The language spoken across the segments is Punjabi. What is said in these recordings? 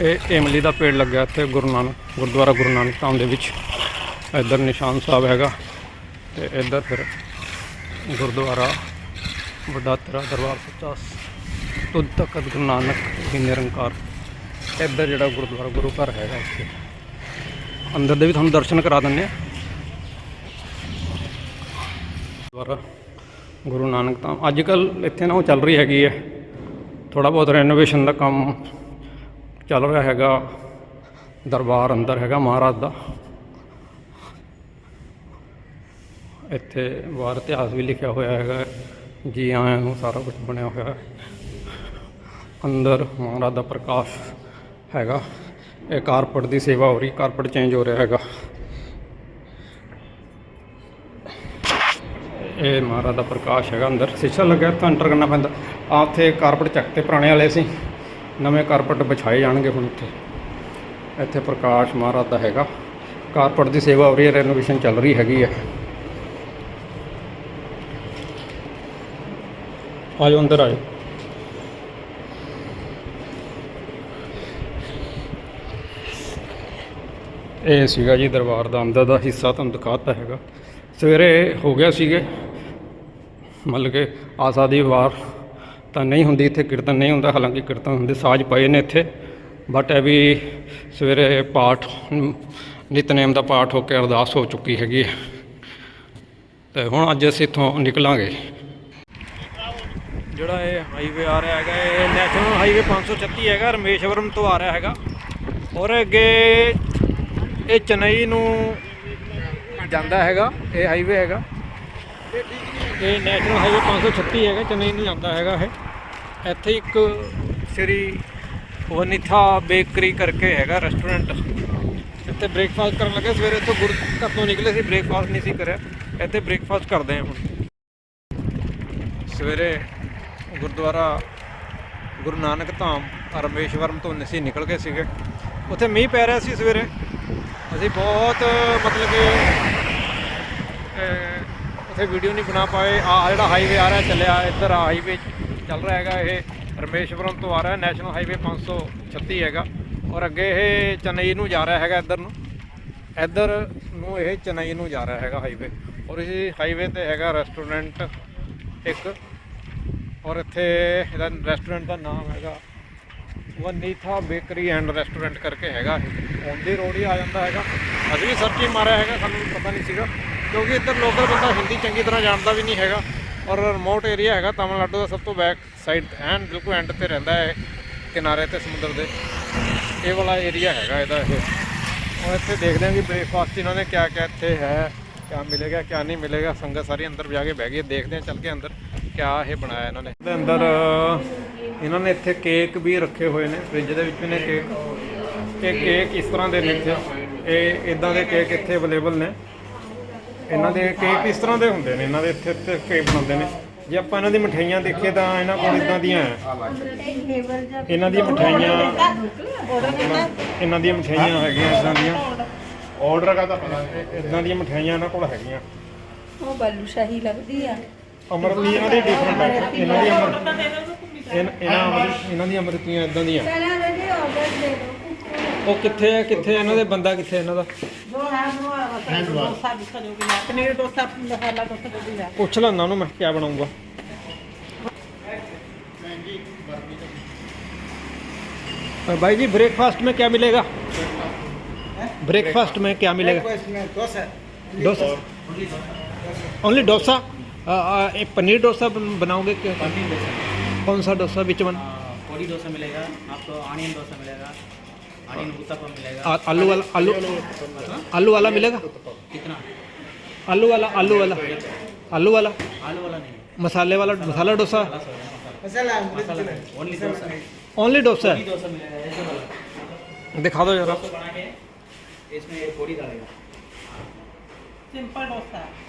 ਇਹ ਇਮਲੀ ਦਾ ਪੇੜ ਲੱਗਿਆ ਇੱਥੇ ਗੁਰੂ ਨਾਨਕ, ਗੁਰਦੁਆਰਾ ਗੁਰੂ ਨਾਨਕ ਧਾਮ ਦੇ ਵਿੱਚ। ਇੱਧਰ ਨਿਸ਼ਾਨ ਸਾਹਿਬ ਹੈਗਾ ਤੇ ਇੱਧਰ ਫਿਰ ਗੁਰਦੁਆਰਾ ਵੱਡਾ ਤੇਰਾ ਦਰਬਾਰ ਸੱਚਾ ਤੁਧ ਤਖਤ ਗੁਰੂ ਨਾਨਕ ਜੀ ਨਿਰੰਕਾਰ। ਇੱਧਰ ਜਿਹੜਾ ਗੁਰਦੁਆਰਾ ਗੁਰੂ ਘਰ ਹੈਗਾ ਇੱਥੇ। ਅੰਦਰ ਦੇ ਵੀ ਤੁਹਾਨੂੰ ਦਰਸ਼ਨ ਕਰਾ ਦਿੰਦੇ ਆ ਗੁਰਦੁਆਰਾ ਗੁਰੂ ਨਾਨਕ ਧਾਮ। ਅੱਜ ਕੱਲ ਇੱਥੇ ਨਾ ਉਹ ਚੱਲ ਰਹੀ ਹੈਗੀ ਹੈ। ਥੋੜਾ ਬਹੁਤ ਰੈਨੋਵੇਸ਼ਨ ਦਾ ਕੰਮ ਚੱਲ ਰਿਹਾ ਹੈਗਾ ਦਰਬਾਰ ਅੰਦਰ ਹੈਗਾ ਮਹਾਰਾਜ ਦਾ। ਇੱਥੇ ਵਾਰ ਇਤਿਹਾਸ ਵੀ ਲਿਖਿਆ ਹੋਇਆ ਹੈਗਾ ਜੀ ਆਇਆਂ ਨੂੰ ਸਾਰਾ ਕੁਝ ਬਣਿਆ ਹੋਇਆ ਹੈ। ਅੰਦਰ ਮਹਾਰਾਜ ਦਾ ਪ੍ਰਕਾਸ਼ ਹੈਗਾ, ਇਹ ਕਾਰਪਟ ਦੀ ਸੇਵਾ ਹੋ ਰਹੀ, ਕਾਰਪਟ ਚੇਂਜ ਹੋ ਰਿਹਾ ਹੈਗਾ। ਇਹ ਮਹਾਰਾਜ ਦਾ ਪ੍ਰਕਾਸ਼ ਹੈਗਾ ਅੰਦਰ। ਸ਼ੀਸ਼ਾ ਲੱਗਿਆ ਤਾਂ ਐਂਟਰ ਕਰਨਾ ਪੈਂਦਾ। ਆ ਉੱਥੇ ਕਾਰਪਟ ਚੱਕ ਤੇ ਪੁਰਾਣੇ ਵਾਲੇ ਸੀ। ਨਵੇਂ ਕਾਰਪਟ ਵਿਛਾਏ ਜਾਣਗੇ ਹੁਣ ਇੱਥੇ। ਇੱਥੇ ਪ੍ਰਕਾਸ਼ ਮਹਾਰਾਜ ਦਾ ਹੈਗਾ। ਕਾਰਪਟ ਦੀ ਸੇਵਾ ਹੋ ਰਹੀ ਹੈ ਰੈਨੋਵੇਸ਼ਨ ਚੱਲ ਰਹੀ ਹੈਗੀ ਹੈ। ਆਜੋ, ਅੰਦਰ ਆਜੋ। ਇਹ ਸੀਗਾ ਜੀ ਦਰਬਾਰ ਦਾ ਅੰਦਰ ਦਾ ਹਿੱਸਾ, ਤੁਹਾਨੂੰ ਦਿਖਾਤਾ ਹੈਗਾ। ਸਵੇਰੇ ਹੋ ਗਿਆ ਸੀਗੇ, ਮਤਲਬ ਕਿ ਆਸਾ ਦੀ ਵਾਰ ਤਾਂ ਨਹੀਂ ਹੁੰਦੀ, ਇੱਥੇ ਕੀਰਤਨ ਨਹੀਂ ਹੁੰਦਾ, ਹਾਲਾਂਕਿ ਕੀਰਤਨ ਹੁੰਦੇ, ਸਾਜ਼ ਪਏ ਨੇ ਇੱਥੇ। ਬਟ ਇਹ ਵੀ ਸਵੇਰੇ ਪਾਠ ਨਿਤਨੇਮ ਦਾ ਪਾਠ ਹੋ ਕੇ ਅਰਦਾਸ ਹੋ ਚੁੱਕੀ ਹੈਗੀ ਹੈ। ਤੇ ਹੁਣ ਅੱਜ ਅਸੀਂ ਇੱਥੋਂ ਨਿਕਲਾਂਗੇ। ਜਿਹੜਾ ਇਹ ਹਾਈਵੇ ਆ ਰਿਹਾ ਹੈਗਾ, ਇਹ ਨੈਸ਼ਨਲ ਹਾਈਵੇ 536 ਹੈਗਾ, ਰਮੇਸ਼ਵਰਮ ਤੋਂ ਆ ਰਿਹਾ ਹੈਗਾ। ਔਰ ਅੱਗੇ ਇਹ ਚੇਨਈ ਨੂੰ ਜਾਂਦਾ ਹੈਗਾ, ਇਹ ਹਾਈਵੇ ਹੈਗਾ। ਇਹ ਨੈਸ਼ਨਲ ਹਾਈਵੇ 536 ਹੈਗਾ, ਚੇਨਈ ਨੂੰ ਜਾਂਦਾ ਹੈਗਾ ਇਹ। ਇੱਥੇ ਇੱਕ ਸ਼੍ਰੀ ਵਨੀਥਾ ਬੇਕਰੀ ਕਰਕੇ ਹੈਗਾ ਰੈਸਟੋਰੈਂਟ ਇੱਥੇ ਬ੍ਰੇਕਫਾਸਟ ਕਰਨ ਲੱਗੇ, ਸਵੇਰੇ ਇੱਥੋਂ ਗੁਰ ਘਰ ਤੋਂ ਨਿਕਲੇ ਸੀ ਬ੍ਰੇਕਫਾਸਟ ਨਹੀਂ ਸੀ ਕਰਿਆ। ਇੱਥੇ ਬ੍ਰੇਕਫਾਸਟ ਕਰਦੇ ਹਾਂ ਹੁਣ। ਸਵੇਰੇ ਗੁਰਦੁਆਰਾ ਗੁਰੂ ਨਾਨਕ ਧਾਮ ਰਮੇਸ਼ਵਰਮ ਤੋਂ ਅਸੀਂ ਨਿਕਲ ਗਏ ਸੀਗੇ। ਉੱਥੇ ਮੀਂਹ ਪੈ ਰਿਹਾ ਸੀ ਸਵੇਰੇ। ਅਸੀਂ ਬਹੁਤ ਮਤਲਬ ਕਿ ਇੱਥੇ ਵੀਡੀਓ ਨਹੀਂ ਬਣਾ ਪਾਏ। ਆ ਜਿਹੜਾ ਹਾਈਵੇ ਆ ਰਿਹਾ, ਚੱਲਿਆ ਇੱਧਰ ਆ ਹਾਈਵੇ ਚੱਲ ਰਿਹਾ ਹੈਗਾ ਇਹ ਰਮੇਸ਼ਵਰਮ ਤੋਂ ਆ ਰਿਹਾ ਨੈਸ਼ਨਲ ਹਾਈਵੇ 536 ਹੈਗਾ। ਔਰ ਅੱਗੇ ਇਹ ਚੇਨਈ ਨੂੰ ਜਾ ਰਿਹਾ ਹੈਗਾ ਇੱਧਰ ਨੂੰ। ਇੱਧਰ ਨੂੰ ਇਹ ਚੇਨਈ ਨੂੰ ਜਾ ਰਿਹਾ ਹੈਗਾ ਹਾਈਵੇ ਔਰ ਇਸ ਹਾਈਵੇ ਤੇ ਹੈਗਾ ਰੈਸਟੋਰੈਂਟ ਇੱਕ। ਔਰ ਇੱਥੇ ਇਹਦਾ ਰੈਸਟੋਰੈਂਟ ਦਾ ਨਾਮ ਹੈਗਾ ਵਨੀਥਾ ਬੇਕਰੀ ਐਂਡ ਰੈਸਟੋਰੈਂਟ ਕਰਕੇ ਹੈਗਾ ਇਹ। ਔਨ ਦੀ ਰੋਡ ਹੀ ਆ ਜਾਂਦਾ ਹੈਗਾ। ਅਸੀਂ ਵੀ ਸਰਚ ਹੀ ਮਾਰਿਆ ਹੈਗਾ, ਸਾਨੂੰ ਪਤਾ ਨਹੀਂ ਸੀਗਾ। ਕਿਉਂਕਿ ਇੱਧਰ ਲੋਕਲ ਬੰਦਾ ਹਿੰਦੀ ਚੰਗੀ ਤਰ੍ਹਾਂ ਜਾਣਦਾ ਵੀ ਨਹੀਂ ਹੈਗਾ ਔਰ ਰਿਮੋਟ ਏਰੀਆ ਹੈਗਾ, ਤਾਮਿਲਨਾਡੂ ਦਾ ਸਭ ਤੋਂ ਬੈਕ ਸਾਈਡ ਐਂਡ ਬਿਲਕੁਲ ਐਂਡ ਤੇ ਰਹਿੰਦਾ ਹੈ ਕਿਨਾਰੇ ਤੇ ਸਮੁੰਦਰ ਦੇ। ਇਹ ਵਾਲਾ ਏਰੀਆ ਹੈਗਾ ਇਹਦਾ ਇਹ। ਉਹ ਇੱਥੇ ਦੇਖਦੇ ਹਾਂ ਕਿ ਬ੍ਰੇਕਫਾਸਟ ਇਹਨਾਂ ਨੇ ਕਿਆ ਕਿਆ ਇੱਥੇ ਹੈ, ਕਿਆ ਮਿਲੇਗਾ, ਕਿਆ ਨਹੀਂ ਮਿਲੇਗਾ। ਸੰਗਤ ਸਾਰੀ ਅੰਦਰ ਜਾ ਕੇ ਬਹਿ ਗਈ ਦੇਖਦੇ ਹਾਂ, ਚੱਲ ਕੇ ਅੰਦਰ ਕਿਆ ਇਹ ਬਣਾਇਆ ਇਹਨਾਂ ਨੇ। ਇਹਦੇ ਅੰਦਰ, ਇਹਨਾਂ ਨੇ ਇੱਥੇ ਕੇਕ ਵੀ ਰੱਖੇ ਹੋਏ ਨੇ। ਫ੍ਰਿਜ ਦੇ ਵਿੱਚ ਵੀ ਨੇ ਕੇਕ ਇਹ ਕੇਕ ਇਸ ਤਰ੍ਹਾਂ ਦੇ ਨੇ ਇੱਥੇ। ਇਹ ਇਦਾਂ ਦੇ ਕੇਕ ਇੱਥੇ ਅਵੇਲੇਬਲ ਨੇ। ਇਹਨਾਂ ਦੇ ਕੇਕ ਇਸ ਤਰ੍ਹਾਂ ਦੇ ਹੁੰਦੇ ਨੇ ਇਹਨਾਂ ਦੇ ਇੱਥੇ ਇੱਥੇ ਕੇਕ ਬਣਾਉਂਦੇ ਨੇ। ਜੇ ਆਪਾਂ ਇਹਨਾਂ ਦੀ ਮਠਿਆਈਆਂ ਦੇਖੀਏ ਤਾਂ ਇਹਨਾਂ ਕੋਲ ਇਦਾਂ ਦੀਆਂ ਹੈ। ਇਹਨਾਂ ਦੀਆਂ ਮਠਿਆਈਆਂ ਇਹਨਾਂ ਦੀਆਂ ਮਠਿਆਈਆਂ ਹੈਗੀਆਂ ਇਦਾਂ ਦੀਆਂ। ਆਰਡਰ ਦਾ ਤਾਂ ਪਤਾ ਇਦਾਂ ਦੀਆਂ ਮਠਿਆਈਆਂ ਇਹਨਾਂ ਕੋਲ ਹੈਗੀਆਂ। ਉਹ ਬਾਲੂਸ਼ਾਹੀ ਲੱਗਦੀ ਆ। ਅਮਰਤੀ ਇਹਨਾਂ ਦੀ ਡਿਫਰੈਂਟ ਹੈ। ਇਹਨਾਂ ਦੀ ਅਮਰ ਇਨ- ਇਹਨਾਂ ਅਮਰ- ਇਹਨਾਂ ਦੀਆਂ ਅਮਰਤੀਆਂ ਇਦਾਂ ਦੀਆਂ। ਪਹਿਲਾਂ ਦੇ ਆਰਡਰ ਦੇ ਦਿਓ। ਉਹ ਕਿੱਥੇ ਹੈ ਕਿੱਥੇ ਇਹਨਾਂ ਦੇ ਬੰਦਾ ਕਿੱਥੇ ਇਹਨਾਂ ਦਾ? ਜੋ ਹੈ ਉਹ ਡੋਸਾ ਵੀ ਕਰੋਗੇ ਪਨੀਰ ਡੋਸਾ ਮਸਾਲਾ ਡੋਸਾ ਦੇ ਦਿਆ ਪੁੱਛ ਲੈਂਦਾ ਉਹਨੂੰ ਮੈਂ ਕੀ ਬਣਾਉਂਗਾ भाई जी ब्रेकफास्ट में क्या मिलेगा ब्रेकफास्ट में क्या मिलेगा डोसा ओनली डोसा आ, आ, एक पनीर डोसा बन- बनाओगे क्या पनीर डोसा कौन सा डोसा विच वन पोड़ी डोसा मिलेगा आपको ऑनियन डोसा मिलेगा और आलू वाला आलू आलू वाला मिलेगा? कितना? आलू वाला आलू वाला आलू वाला। आलू वाला नहीं मसाले वाला मसाला डोसा? ओनली डोसा। दिखा दो जरा।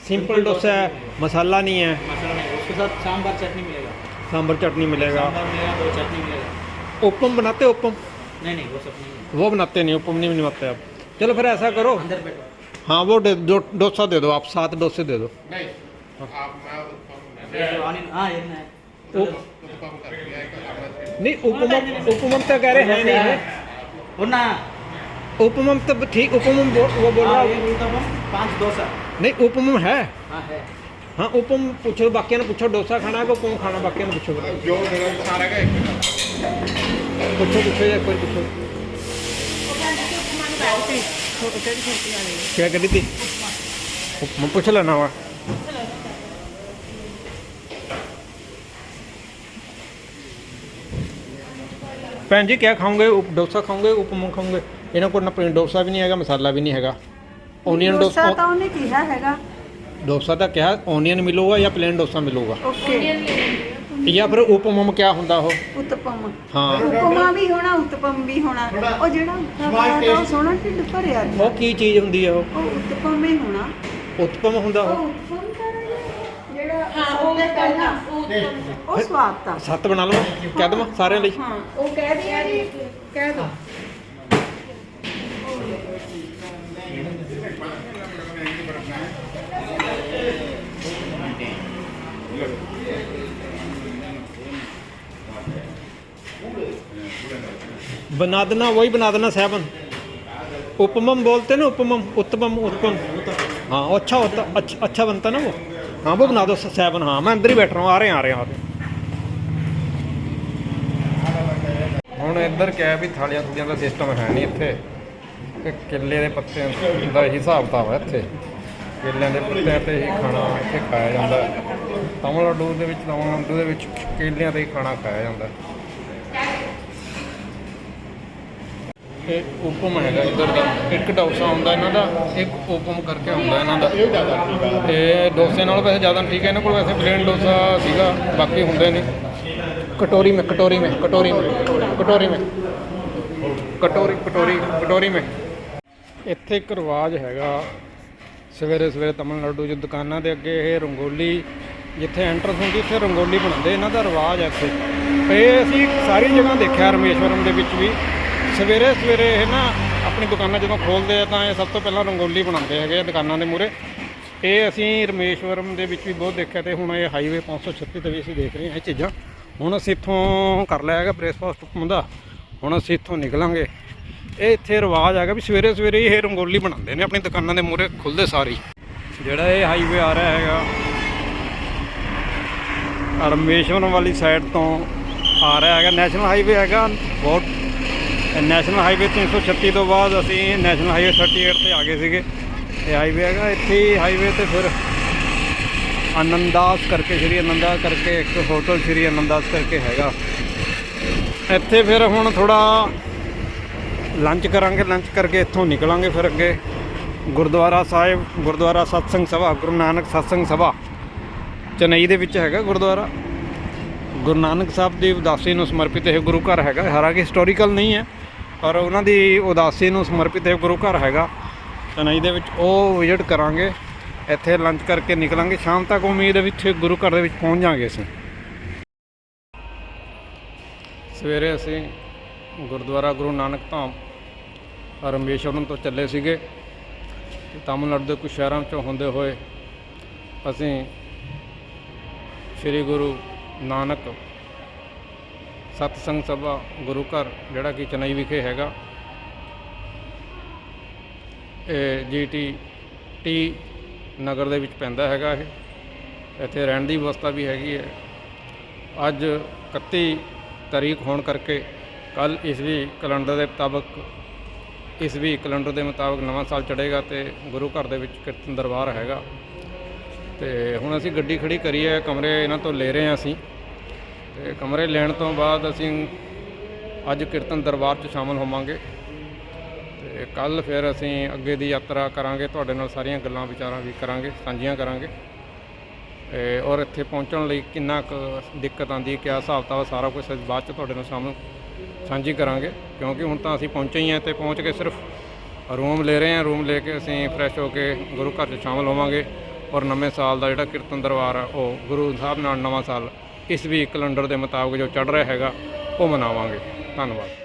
सिंपल डोसा। है मसाला नहीं है। उसके साथ सांभर चटनी मिलेगा। सांभर चटनी मिलेगा। ओपम बनाते ओपम नहीं नहीं वो सब नहीं है वो बनाते नहीं ओपम नहीं बनवाते आप चलो फिर ऐसा करो अंदर बैठो हाँ वो दे- दो डोसा दे दो आप सात डोसे दे दो ये जो ऑनियन हाँ ये ना है नहीं उपमम उपमम तो कह रहे हैं नहीं है बोलना उपमम तो ठीक उपमम वो वो बोल रहा हाँ, हूँ एक उत्तपम पाँच डोसा नहीं उपमम है हाँ है हाँ उपम पूछो बाकी ने पूछो डोसा खाना है कि उपम खाना बाकी ने पूछो ਜੋ ਮੇਰਾ ਸਾਰਾ ਹੈ पूछो पूछो या कोई पूछो ਉਹ ਕਹਿੰਦੇ ਕਿ ਉਪਮਾ ਨੂੰ ਬੈਠ ਸੀ ਛੋਟੇ ਜਿਹੜੀ ਛੋਟੀ ਵਾਲੀ क्या करी थी उपमा पूछ लेना वा ਭੈਣ ਜੀ ਕਿਆ ਖਾਓਗੇ ਉਪ ਡੋਸਾ ਖਾਓਗੇ ਉਪਮਾ ਖਾਓਗੇ ਇਹਨਾਂ ਕੋਲ ਨਾ ਪਲੇਨ ਡੋਸਾ ਵੀ ਨਹੀਂ ਹੈਗਾ ਮਸਾਲਾ ਵੀ ਨਹੀਂ ਹੈਗਾ ਓਨੀਅਨ ਡੋਸਾ ਡੋਸਾ ਤਾਂ ਉਹਨੇ ਕਿਹਾ ਹੈਗਾ ਡੋਸਾ ਤਾਂ ਕਿਹਾ ਓਨੀਅਨ ਮਿਲੂਗਾ ਜਾਂ ਪਲੇਨ ਡੋਸਾ ਮਿਲੂਗਾ? ਓਕੇ ਜਾਂ ਫਿਰ ਉਪਮਮ ਕਿਆ ਹੁੰਦਾ ਉਹ? ਉਤਪਮ। ਹਾਂ। ਉਪਮਾ ਵੀ ਹੋਣਾ ਉਤਪਮ ਵੀ ਹੋਣਾ। ਉਹ ਜਿਹੜਾ ਦਾ ਉਹ ਸੋਹਣਾ ਢਿੱਡ ਭਰਿਆ ਨੀ। ਉਹ ਕੀ ਚੀਜ਼ ਹੁੰਦੀ ਹੈ ਉਹ? ਉਹ ਉਤਪਮ ਹੀ ਹੋਣਾ। ਉਤਪਮ ਹੁੰਦਾ ਉਹ? ਉਹ ਉਤਪਮ ਕਰ ਜਿਹੜਾ ਹਾਂ ਉਹ ਮੈਂ ਪਹਿਲਾਂ ਉਹ ਸਵਾਦ ਤਾਂ। ਸੱਤ ਬਣਾ ਲਵਾਂ ਕਹਿ ਦੇਵਾਂ ਸਾਰਿਆਂ ਲਈ? ਹਾਂ ਉਹ ਕਹਿ ਦਿਆ ਜੀ ਕਹਿ ਦੋ। बना देना वही बना देना सेवन उपमम बोलते ना उपमम उत्तपम उत्तपम हाँ वो अच्छा होता अच्छा अच्छा बनता ना वो हाँ वो बना दो सेवन हाँ मैं अंदर ही बैठ रहा हूँ आ रहे हैं आ रहे हैं आ रहे हैं ਹੁਣ ਇੱਧਰ ਕਿਹਾ ਵੀ ਥਾਲੀਆਂ ਥੁਲੀਆਂ ਦਾ ਸਿਸਟਮ ਹੈ ਨਹੀਂ ਇੱਥੇ ਕਿ ਕਿੱਲੇ ਦੇ ਪੱਤਿਆਂ ਦਾ ਹੀ ਹਿਸਾਬ ਕਿਤਾਬ ਹੈ ਇੱਥੇ ਕੇਲਿਆਂ ਦੇ ਪੱਤਿਆਂ ਤੇ ਹੀ ਖਾਣਾ ਇੱਥੇ ਖਾਇਆ ਜਾਂਦਾ ਹੈ। ਤਾਮਿਲਨਾਡੂ ਦੇ ਵਿੱਚ, ਤਾਮਿਲਨਾਡੂ ਦੇ ਵਿੱਚ ਕੇਲਿਆਂ ਦਾ ਹੀ ਖਾਣਾ ਖਾਇਆ ਜਾਂਦਾ। ਇਹ ਉਪਮ ਹੈਗਾ ਇੱਧਰ ਦਾ। ਇੱਕ ਡੋਸਾ ਹੁੰਦਾ ਇਹਨਾਂ ਦਾ, ਇੱਕ ਉਪਮ ਕਰਕੇ ਹੁੰਦਾ ਇਹਨਾਂ ਦਾ। ਇਹ ਡੋਸੇ ਨਾਲੋਂ ਵੈਸੇ ਜ਼ਿਆਦਾ ਠੀਕ ਹੈ, ਇਹਨਾਂ ਕੋਲ ਵੈਸੇ ਪਲੇਨ ਡੋਸਾ ਸੀਗਾ, ਬਾਕੀ ਹੁੰਦੇ ਨੇ ਕਟੋਰੀ ਮੇ ਕਟੋਰੀ ਮੇ ਕਟੋਰੀ ਮੇ ਕਟੋਰੀ ਮੇ। ਕਟੋਰੀ ਕਟੋਰੀ ਕਟੋਰੀ ਮੇ। ਇੱਥੇ ਇੱਕ ਰਿਵਾਜ ਹੈਗਾ। ਸਵੇਰੇ ਸਵੇਰੇ ਤਮਿਲਨਾਡੂ ਚ ਦੁਕਾਨਾਂ ਦੇ ਅੱਗੇ ਇਹ ਰੰਗੋਲੀ ਜਿੱਥੇ ਐਂਟਰਸ ਹੁੰਦੀ, ਉੱਥੇ ਰੰਗੋਲੀ ਬਣਾਉਂਦੇ, ਇਹਨਾਂ ਦਾ ਰਿਵਾਜ ਹੈ ਇੱਥੇ। ਇਹ ਅਸੀਂ ਸਾਰੀ ਜਗ੍ਹਾ ਦੇਖਿਆ ਰਮੇਸ਼ਵਰਮ ਦੇ ਵਿੱਚ ਵੀ। ਸਵੇਰੇ ਸਵੇਰੇ ਇਹ ਨਾ ਆਪਣੀ ਦੁਕਾਨਾਂ ਜਦੋਂ ਖੋਲਦੇ ਆ ਤਾਂ ਇਹ ਸਭ ਤੋਂ ਪਹਿਲਾਂ ਰੰਗੋਲੀ ਬਣਾਉਂਦੇ ਹੈਗੇ ਆ ਦੁਕਾਨਾਂ ਦੇ ਮੂਹਰੇ। ਇਹ ਅਸੀਂ ਰਮੇਸ਼ਵਰਮ ਦੇ ਵਿੱਚ ਵੀ ਬਹੁਤ ਦੇਖਿਆ ਤੇ ਹੁਣ ਇਹ ਹਾਈਵੇ 536 ਤੇ ਵੀ ਅਸੀਂ ਦੇਖ ਰਹੇ ਹਾਂ ਇਹ ਚੀਜ਼ਾਂ। ਹੁਣ ਅਸੀਂ ਇੱਥੋਂ ਕਰ ਲਿਆ ਹੈਗਾ ਬ੍ਰੇਕਫਾਸਟ ਹੁੰਦਾ ਹੁਣ ਅਸੀਂ ਇੱਥੋਂ ਨਿਕਲਾਂਗੇ। ਇਹ ਇੱਥੇ ਰਿਵਾਜ ਹੈਗਾ ਵੀ ਸਵੇਰੇ ਸਵੇਰੇ ਇਹ ਰੰਗੋਲੀ ਬਣਾਉਂਦੇ ਨੇ ਆਪਣੀ ਦੁਕਾਨਾਂ ਦੇ ਮੂਹਰੇ ਖੁੱਲਦੇ ਸਾਰੀ। ਜਿਹੜਾ ਇਹ ਹਾਈਵੇ ਆ ਰਿਹਾ ਹੈਗਾ ਰਮੇਸ਼ਵਰਮ ਵਾਲੀ ਸਾਈਡ ਤੋਂ ਆ ਰਿਹਾ ਹੈਗਾ। ਨੈਸ਼ਨਲ ਹਾਈਵੇ ਹੈਗਾ, ਬਹੁਤ ਨੈਸ਼ਨਲ ਹਾਈਵੇ 336 ਤੋਂ ਬਾਅਦ ਅਸੀਂ ਨੈਸ਼ਨਲ ਹਾਈਵੇ 38 ਤੇ ਆ ਗਏ ਸੀਗੇ। ਇਹ ਹਾਈਵੇ ਹੈਗਾ, ਇੱਥੇ ਹਾਈਵੇ ਤੇ ਫਿਰ ਆਨੰਦਾਸ ਕਰਕੇ, ਸ਼੍ਰੀ ਆਨੰਦਾਸ ਕਰਕੇ, ਇੱਕ ਹੋਟਲ ਸ਼੍ਰੀ ਆਨੰਦਾਸ ਕਰਕੇ ਹੈਗਾ। ਇੱਥੇ ਫਿਰ ਹੁਣ ਥੋੜਾ ਲੰਚ ਕਰਾਂਗੇ ਲੰਚ ਕਰਕੇ ਇੱਥੋਂ ਨਿਕਲਾਂਗੇ ਫਿਰ ਅੱਗੇ। ਗੁਰਦੁਆਰਾ ਸਾਹਿਬ, ਗੁਰਦੁਆਰਾ ਸਤਸੰਗ ਸਭਾ, ਗੁਰੂ ਨਾਨਕ ਸਤਸੰਗ ਸਭਾ। ਚੇਨਈ ਦੇ ਵਿੱਚ ਹੈਗਾ ਗੁਰਦੁਆਰਾ। ਗੁਰੂ ਨਾਨਕ ਸਾਹਿਬ ਦੀ ਉਦਾਸੀ ਨੂੰ ਸਮਰਪਿਤ ਇਹ ਗੁਰੂ ਘਰ ਹੈਗਾ। ਹਾਲਾਂਕਿ ਹਿਸਟੋਰੀਕਲ ਨਹੀਂ ਹੈ, ਪਰ ਉਹਨਾਂ ਦੀ ਉਦਾਸੀ ਨੂੰ ਸਮਰਪਿਤ ਇਹ ਗੁਰੂ ਘਰ ਹੈਗਾ। ਚੇਨਈ ਦੇ ਵਿੱਚ ਉਹ ਵਿਜ਼ਿਟ ਕਰਾਂਗੇ। ਇੱਥੇ ਲੰਚ ਕਰਕੇ ਨਿਕਲਾਂਗੇ। ਸ਼ਾਮ ਤੱਕ ਉਮੀਦ ਹੈ ਵੀ ਇੱਥੇ ਗੁਰੂ ਘਰ ਦੇ ਵਿੱਚ ਪਹੁੰਚ ਜਾਾਂਗੇ ਅਸੀਂ। ਸਵੇਰੇ ਅਸੀਂ ਗੁਰਦੁਆਰਾ ਗੁਰੂ ਨਾਨਕ ਧਾਮ ਰਮੇਸ਼ਵਰਮ ਤੋਂ ਚੱਲੇ ਸੀਗੇ। ਤੇ ਤਾਮਿਲਨਾਡੂ ਦੇ ਕੁਝ ਸ਼ਹਿਰਾਂ 'ਚੋਂ ਹੁੰਦੇ ਹੋਏ ਅਸੀਂ ਸ੍ਰੀ ਗੁਰੂ ਨਾਨਕ ਸਤਸੰਗ ਸਭਾ ਗੁਰੂ ਘਰ, ਜਿਹੜਾ ਕਿ ਚੇਨਈ ਵਿਖੇ ਹੈਗਾ। ਇਹ ਜੀਟੀ ਟੀ ਨਗਰ ਦੇ ਵਿੱਚ ਪੈਂਦਾ ਹੈਗਾ ਇਹ। ਇੱਥੇ ਰਹਿਣ ਦੀ ਵਿਵਸਥਾ ਵੀ ਹੈਗੀ ਹੈ। ਅੱਜ 31 ਤਾਰੀਖ ਹੋਣ ਕਰਕੇ ਕੱਲ ਵੀ ਕੈਲੰਡਰ ਦੇ ਮੁਤਾਬਕ, ਇਸ ਵੀ ਕੈਲੰਡਰ ਦੇ ਮੁਤਾਬਕ ਨਵਾਂ ਸਾਲ ਚੜ੍ਹੇਗਾ ਤੇ ਗੁਰੂ ਘਰ ਦੇ ਵਿੱਚ ਕੀਰਤਨ ਦਰਬਾਰ ਹੈਗਾ। ਤੇ ਹੁਣ ਅਸੀਂ ਗੱਡੀ ਖੜੀ ਕਰੀ ਹੈ, ਕਮਰੇ ਇਹਨਾਂ ਤੋਂ ਲੈ ਰਹੇ ਹਾਂ ਅਸੀਂ। ਤੇ ਕਮਰੇ ਲੈਣ ਤੋਂ ਬਾਅਦ ਅਸੀਂ ਅੱਜ ਕੀਰਤਨ ਦਰਬਾਰ 'ਚ ਸ਼ਾਮਲ ਹੋਵਾਂਗੇ। ਤੇ ਕੱਲ ਫਿਰ ਅਸੀਂ ਅੱਗੇ ਦੀ ਯਾਤਰਾ ਕਰਾਂਗੇ, ਤੁਹਾਡੇ ਨਾਲ ਸਾਰੀਆਂ ਗੱਲਾਂ ਵਿਚਾਰਾਂ ਵੀ ਕਰਾਂਗੇ, ਸਾਂਝੀਆਂ ਕਰਾਂਗੇ। ਤੇ ਔਰ ਇੱਥੇ ਪਹੁੰਚਣ ਲਈ ਕਿੰਨਾ ਕੁ ਦਿੱਕਤ ਆਉਂਦੀ ਹੈ, ਕਿਆ ਹਿਸਾਬ ਕਿਤਾਬ ਸਾਰਾ ਕੁਝ ਬਾਅਦ 'ਚ ਤੁਹਾਡੇ ਨਾਲ ਸ਼ਾਮਲ ਸਾਂਝੀ ਕਰਾਂਗੇ। ਕਿਉਂਕਿ ਹੁਣ ਤਾਂ ਅਸੀਂ ਪਹੁੰਚੇ ਹੀ ਹਾਂ ਤੇ ਪਹੁੰਚ ਕੇ ਸਿਰਫ ਰੂਮ ਲੈ ਰਹੇ ਹਾਂ, ਰੂਮ ਲੈ ਕੇ ਅਸੀਂ ਫਰੈਸ਼ ਹੋ ਕੇ ਗੁਰੂ ਘਰ 'ਚ ਸ਼ਾਮਲ ਹੋਵਾਂਗੇ। ਔਰ ਨਵੇਂ ਸਾਲ ਦਾ ਜਿਹੜਾ ਕੀਰਤਨ ਦਰਬਾਰ ਆ, ਉਹ ਗੁਰੂ ਸਾਹਿਬ ਨਾਲ ਨਵਾਂ ਸਾਲ ਇਸ ਵੀ ਕੈਲੰਡਰ ਦੇ ਮੁਤਾਬਕ ਜੋ ਚੜ ਰਿਹਾ ਹੈਗਾ, ਉਹ ਮਨਾਵਾਂਗੇ। ਧੰਨਵਾਦ।